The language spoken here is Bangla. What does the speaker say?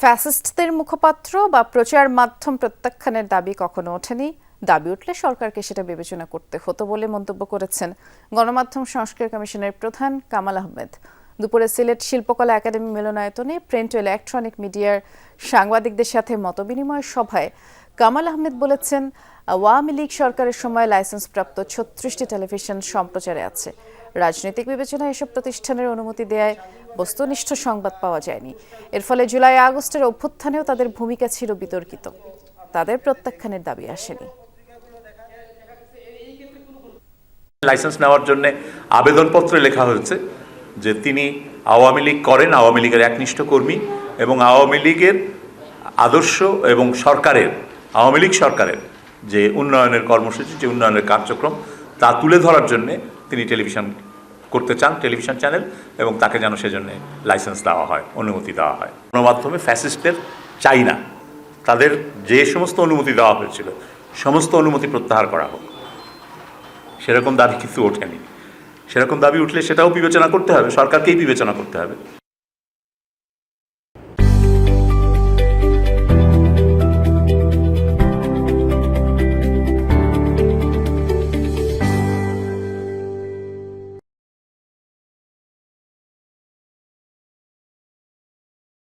ফ্যাসিস্টদের মুখপাত্র বা প্রচার মাধ্যম প্রত্যাখ্যানের দাবি কখনো ওঠেনি। দাবি উঠলে সরকারকে সেটা বিবেচনা করতে হতো বলে মন্তব্য করেছেন গণমাধ্যম সংস্কার কমিশনের প্রধান কামাল আহমেদ। দুপুরে সিলেট শিল্পকলা একাডেমি মিলনায়তনে প্রিন্ট ও ইলেকট্রনিক মিডিয়ার সাংবাদিকদের সাথে মতবিনিময় সভায় কামাল আহমেদ বলেছেন, আওয়ামী লীগ সরকারের সময় লাইসেন্সপ্রাপ্ত ছত্রিশটি টেলিভিশন সম্প্রচারে আছে। রাজনৈতিক বিবেচনায় এসব প্রতিষ্ঠানের অনুমতি দেয়ায় বস্তুনিষ্ঠ সংবাদ পাওয়া যায়নি। এর ফলে জুলাই আগস্টের অভ্যুত্থানেও তাদের ভূমিকা ছিল বিতর্কিত। তাদের প্রত্যাখ্যানের দাবি আসেনি। লাইসেন্স নেওয়ার জন্য আবেদনপত্রে লেখা হয়েছে যে তিনি আওয়ামী লীগ করেন, আওয়ামী লীগের একনিষ্ঠ কর্মী এবং আওয়ামী লীগের আদর্শ এবং সরকারের আওয়ামী লীগ সরকারের যে উন্নয়নের কর্মসূচি, যে উন্নয়নের কার্যক্রম, তা তুলে ধরার জন্য তিনি টেলিভিশন করতে চান, টেলিভিশন চ্যানেল, এবং তাকে যেন সেজন্য লাইসেন্স দেওয়া হয়, অনুমতি দেওয়া হয়। গণমাধ্যমে ফ্যাসিস্টের চাই না। তাদের যে সমস্ত অনুমতি দেওয়া হয়েছিল, সমস্ত অনুমতি প্রত্যাহার করা হোক। সেরকম দাবি কিন্তু ওঠেনি। সেরকম দাবি উঠলে সেটাও বিবেচনা করতে হবে, সরকারকেই বিবেচনা করতে হবে।